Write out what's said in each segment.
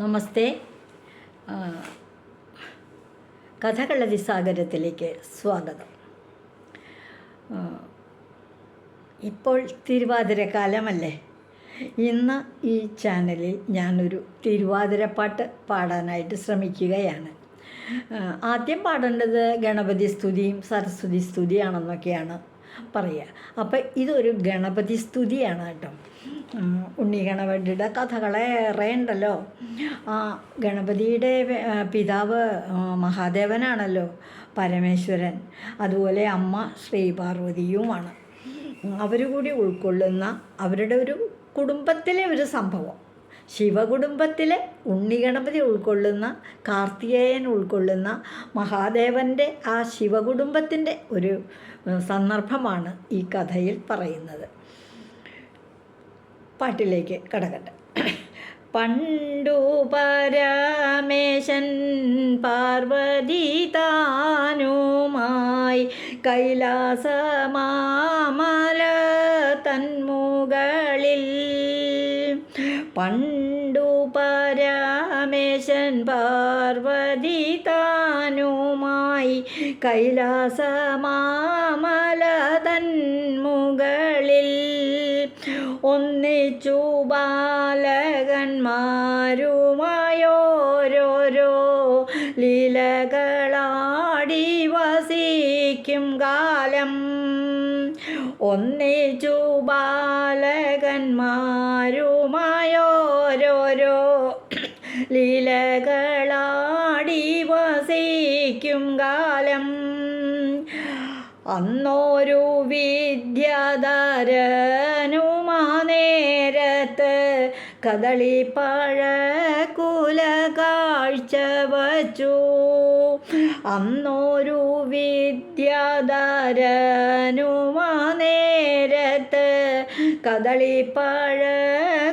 നമസ്തേ. കഥകളതി സാഗരത്തിലേക്ക് സ്വാഗതം. ഇപ്പോൾ തിരുവാതിരക്കാലമല്ലേ ഇന്ന് ഈ ചാനലിൽ ഞാനൊരു തിരുവാതിരപ്പാട്ട് പാടാനായിട്ട് ശ്രമിക്കുകയാണ്. ആദ്യം പാടേണ്ടത് ഗണപതി സ്തുതിയും സരസ്വതി സ്തുതിയാണെന്നൊക്കെയാണ് പറയുക. അപ്പം ഇതൊരു ഗണപതി സ്തുതിയാണ് കേട്ടോ. ഉണ്ണി ഗണപതിയുടെ കഥകളേറെ ഉണ്ടല്ലോ. ആ ഗണപതിയുടെ പിതാവ് മഹാദേവനാണല്ലോ പരമേശ്വരൻ. അതുപോലെ അമ്മ ശ്രീപാർവതിയുമാണ്. അവർ കൂടി ഉൾക്കൊള്ളുന്ന അവരുടെ ഒരു കുടുംബത്തിലെ ഒരു സംഭവം. ശിവകുടുംബത്തിലെ ഉണ്ണിഗണപതി ഉൾക്കൊള്ളുന്ന കാർത്തികേയൻ ഉൾക്കൊള്ളുന്ന മഹാദേവന്റെ ആ ശിവകുടുംബത്തിന്റെ ഒരു സന്ദർഭമാണ് ഈ കഥയിൽ പറയുന്നത്. പാട്ടിലേക്ക് കടക്കട്ടെ. പണ്ടു പരമേശൻ പാർവതി താനുമായി കൈലാസമാമല തന്മുകളിൽ. പണ്ടു പരമേശൻ പാർവതി താനുമായി കൈലാസമാമല തന്മുകളിൽ. ഒന്നിച്ചു ബാലകന്മാരുമായോരോരോ ലീലകളാടി വസിക്കും കാലം. ഒന്നിച്ചു ബാലകന്മാരുമായോരോരോ ലീലകളാടി വസിക്കും കാലം. അന്നോരു നേരത്ത് കദളിപ്പഴ കുല കാഴ്ച വച്ചു അന്നൊരു വിദ്യാധരനുമാ നേരത്ത് കദളിപ്പഴ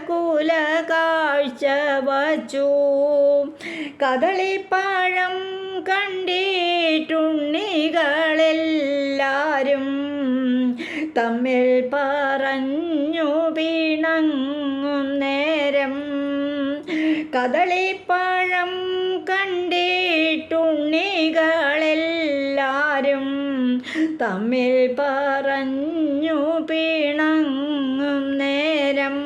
കുല കാഴ്ച വച്ചു കദളിപ്പഴം കണ്ടിട്ടുണ്ണികളെല്ലാരും തമ്മിൽ പറഞ്ഞു പിണങ്ങും നേരം. കദളിപ്പഴം കണ്ടിട്ടുണ്ണികളെല്ലാരും തമ്മിൽ പറഞ്ഞു പിണങ്ങും നേരം.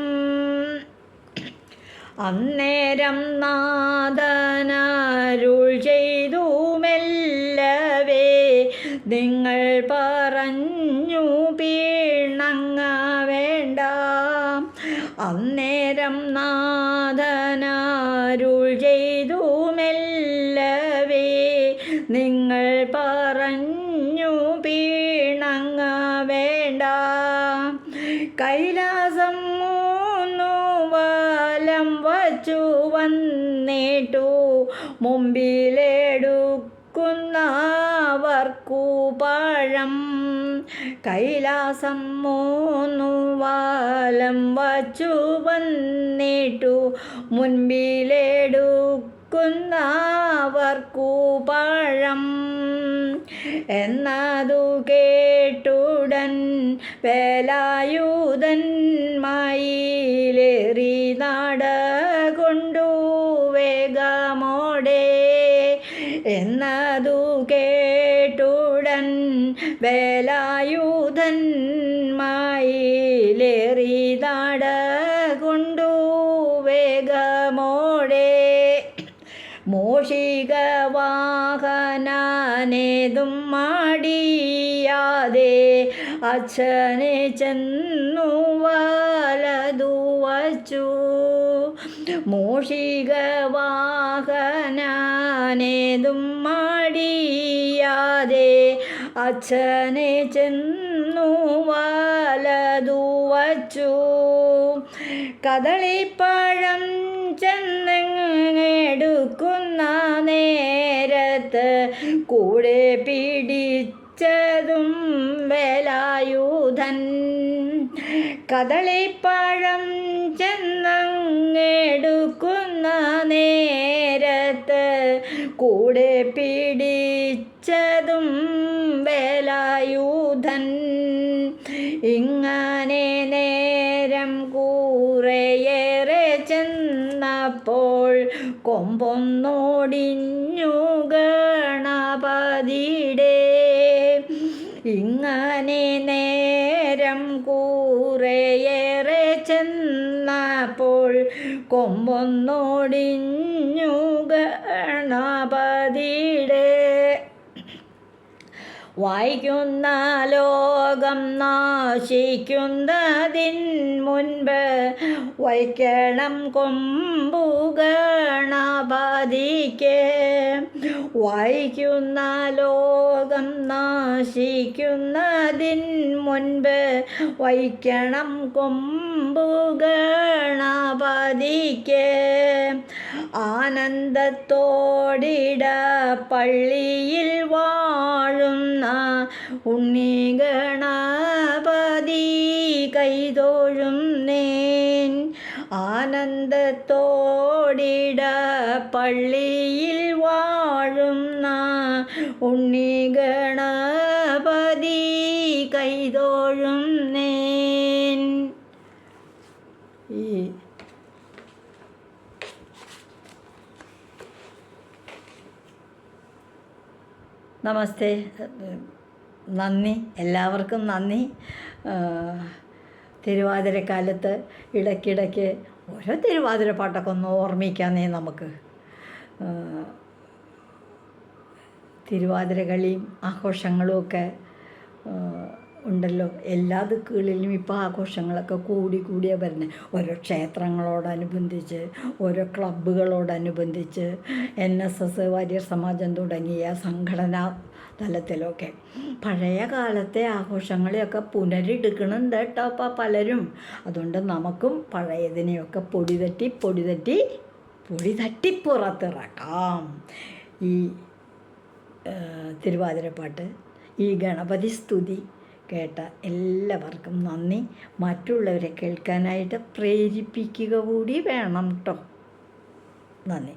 അന്നേരം നാദനാരുൾ ചെയ്തു മെല്ലവേ നിങ്ങൾ പറഞ്ഞു അന്നേരം നാഥനാരുൾ ചെയ്തു മെല്ലവേ നിങ്ങൾ പറഞ്ഞു പീണങ്ങ വേണ്ട കൈലാസം മൂന്നു വലം വച്ചു വന്നിട്ടു മുമ്പിലെടുക്കുന്നവർക്കു പഴം കൈലാസം മൂന്നു വാലം വച്ചു വന്നിട്ടു. മുൻപിലെടുക്കുന്നവർക്കു പഴം എന്നതു കേട്ടുടൻ വേലായുധൻ വേലായുധൻ മയിലേറി നാട കൊണ്ടു വേഗമോടെ മോഷിക വാഹനേതും മാടിയാതെ അച്ഛനെ ചെന്നു വലതു വച്ചു മോഷിക വാഹനേതും അച്ഛനെ ചെന്നു വലതു വച്ചു. കദളിപ്പഴം ചെന്നെടുക്കുന്ന നേരത്ത് കൂടെ പിടിച്ചതും വേലായുധൻ. കദളിപ്പഴം ചെന്നെടുക്കുന്ന നേരത്ത് കൂടെ പിടിച്ചതും കൂറേയേറെ ഗണപതിയുടെ ഇങ്ങനെ നേരം കൂറയേറെ ചെന്നപ്പോൾ കൊമ്പൊന്നോടിഞ്ഞു ഗണപതിയുടെ വായിക്കുന്ന ലോകം നാശിക്കുന്നതിൻ മുൻപ് വൈക്കണം കൊമ്പുഗണപതിക്ക് വായിക്കുന്ന ലോകം നാശിക്കുന്നതിൻ മുൻപ് വൈക്കണം കൊമ്പുഗണപതിക്ക് ஆனந்தத்தோடிட பள்ளியில் வாழும் நான் உன்னிகணபதி கைதோழும் நேன். ஆனந்தத்தோடிட பள்ளியில் வாழும் நான் உன்னிகணபதி கைதோழும் നമസ്തേ. നന്ദി. എല്ലാവർക്കും നന്ദി. തിരുവാതിരക്കാലത്ത് ഇടയ്ക്കിടയ്ക്ക് ഓരോ തിരുവാതിര പാട്ടൊക്കെ ഒന്ന് ഓർമ്മിക്കാന്നേ നമുക്ക്. തിരുവാതിരകളിയും തിരുവാതിര കളിയും ആഘോഷങ്ങളും ഒക്കെ ആ, ഉണ്ടല്ലോ. എല്ലാ ദിക്കുകളിലും ഇപ്പോൾ ആഘോഷങ്ങളൊക്കെ കൂടി കൂടിയാണ് വരുന്നത് ഓരോ ക്ഷേത്രങ്ങളോടനുബന്ധിച്ച് ഓരോ ക്ലബ്ബുകളോടനുബന്ധിച്ച് N S S Warrier Samajam തുടങ്ങിയ സംഘടനാ തലത്തിലൊക്കെ. പഴയ കാലത്തെ ആഘോഷങ്ങളെയൊക്കെ പുനരെടുക്കണുണ്ട് കേട്ടോ അപ്പോൾ പലരും. അതുകൊണ്ട് നമുക്കും പഴയതിനെയൊക്കെ പൊടി തട്ടി പൊടി തട്ടി പൊടി തട്ടി പുറത്തിറക്കാം. ഈ തിരുവാതിരപ്പാട്ട് ഈ ഗണപതി സ്തുതി കേട്ട എല്ലാവർക്കും നന്ദി. മറ്റുള്ളവരെ കേൾക്കാനായിട്ട് പ്രേരിപ്പിക്കുക കൂടി വേണം കേട്ടോ നന്ദി.